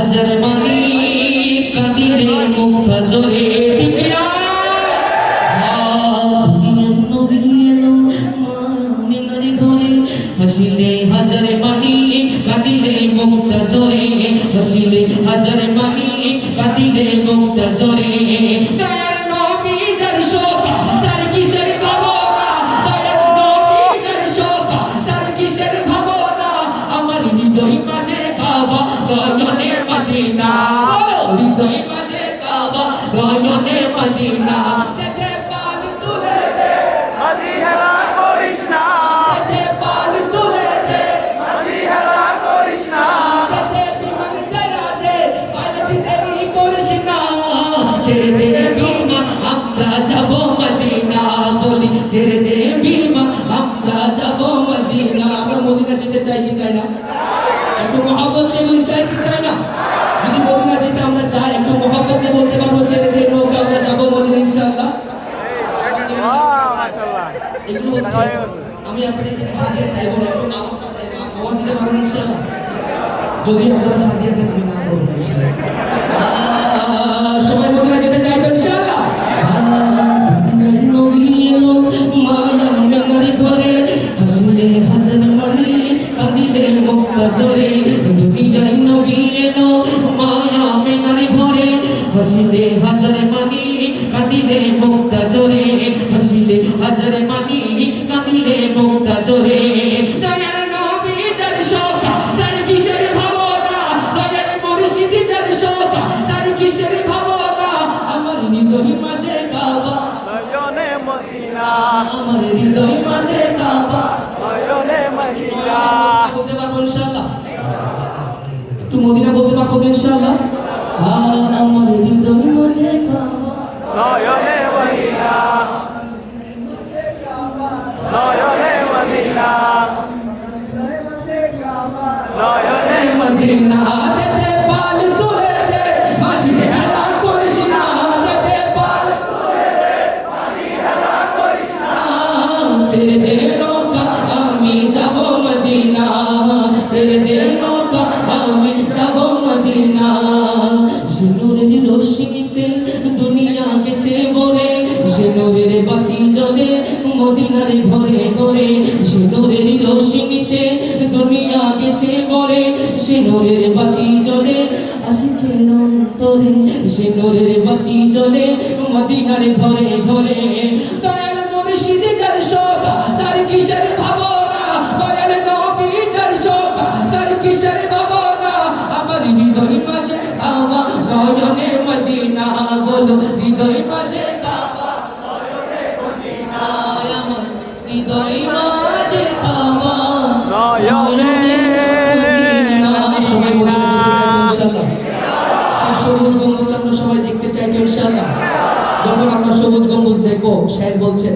হাজার মানি কাঁদিলে মুক্তা জলে হাসিলে হাজারে পানি কাঁদিলে মুক্তা জোরে হাসিলে হাজারে পানি কাঁদিলে মুক্তা মদিনা। হৃদয় মাঝে কাবা গয়নে মদিনা। দেখে পাল তুলে দে মাঝি হেলা করিস না। দেখে পাল তুলে দে মাঝি হেলা করিস না। দেখে বিমান দে পালটি দেরি করিস না। ছেড়ে দে বিমান আমরা যাব মদিনা। বলি ছেড়ে দে বিমান আমরা যাব মদিনা। আমরা মদিনা যেতে চাই কি চাই না? একটু মহব্বত বলি চাই কি চাই না যদি মদিনা যেতে আমরা চাই একটু মহব্বত নিয়ে বলতে পারব ছেড়ে দে নৌকা আমরা যাব মদিনা ইনশাআল্লাহ বাহ মাশাআল্লাহ এগুলো হচ্ছে আমি আপনাদের হাদিয়া চাইব না, একটু আওয়াজ চাইব আওয়াজ দিতে পারবেন ইনশাআল্লাহ যদি আপনারা হাদিয়া দেন, আমি না করব ইনশাআল্লাহ। সবাই মদিনা যেতে ইনশাআল্লাহ মায়া মেনারি ঘরে হাসিলে হাজার মানি কাঁদিলে মুক্তা জোরে আমার হৃদয় মাঝে কাবা নয়নে মদিনা বলতে পারব ইনশাআল্লাহ? একটু মদিনা বলতে পারব ইনশাআল্লাহ? আমার হৃদয় মাঝে কাবা নয়নে মদিনা নয়নে মদিনা নয়নে মদিনা ছেড়ে দে নৌকা আমি যাব মদিনা। সিনুরের রশ্মিতে দুনিয়া গেছে ভরে সিনুরের বাতি জ্বলে মদিনার ঘরে ঘরে। সিনুরের রশ্মিতে দুনিয়া গেছে ভরে সিনুরের বাতি জ্বলে আশিকের অন্তরে। সিনুরের বাতি জ্বলে মদিনার ঘরে ঘরে। মদিনা হৃদয় মাঝে কাবা আমার হৃদয় মাঝে কাবা সবাই মদিনা যেতে চাইতো ইনশাআল্লাহ। সেই সবুজ গম্বুজ আমরা সবাই দেখতে চাই ইনশাআল্লাহ। যখন আমরা সবুজ গম্বুজ দেখব শায়ের বলছেন